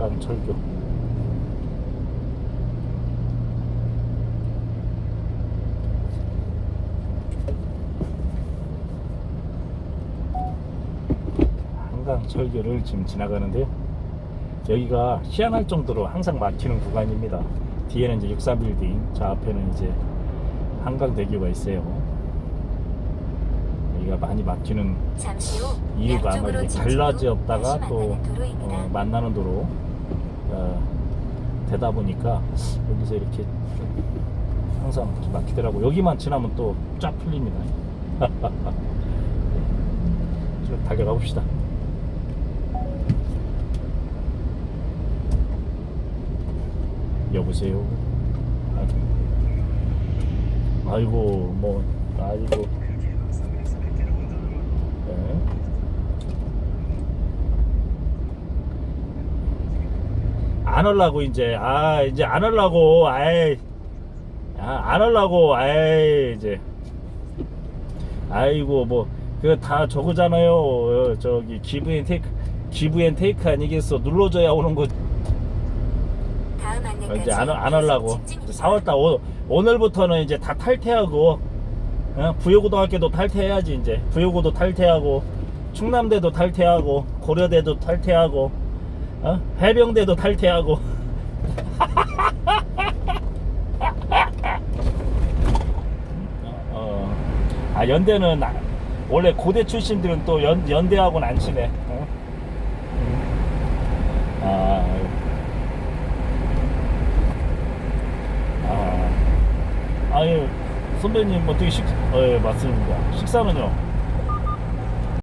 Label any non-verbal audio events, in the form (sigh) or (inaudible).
한강철교. 한강철교를 지금 지나가는데요 여기가 희한할 정도로 항상 막히는 구간입니다. 뒤에는 이제 63빌딩 저 앞에는 이제 한강대교가 있어요. 여기가 많이 막히는 이유가 아마 이제 갈라지었다가 또. 어, 만나는 도로 어, 되다 보니까 여기서 이렇게 좀 항상 이렇게 막히더라고. 여기만 지나면 또 쫙 풀립니다. (laughs) 좀 달려가 봅시다. 여보세요? 아이고 뭐 아이고 안 하려고 이제 아 이제 안 하려고 아이 아, 안 하려고 아이 이제. 아이고 뭐 그거 다 저거잖아요. 어, 저기 기브 앤 테이크 기브 앤 테이크 아니겠어. 눌러줘야 오는 거 안내까지 이제 안, 안 하려고. 직진입니다. 4월달 오, 오늘부터는 이제 다 탈퇴하고 어? 부여고등학교도 탈퇴해야지 이제. 부여고도 탈퇴하고 충남대도 탈퇴하고 고려대도 탈퇴하고 어? 해병대도 탈퇴하고 어, 아 연대는 아- 원래 고대 출신들은 또 연, 연대하고는 안 친해 어? 음. 아 아, 아유 선배님 어떻게 식? 어, 예, 맞습니다. 식사는요?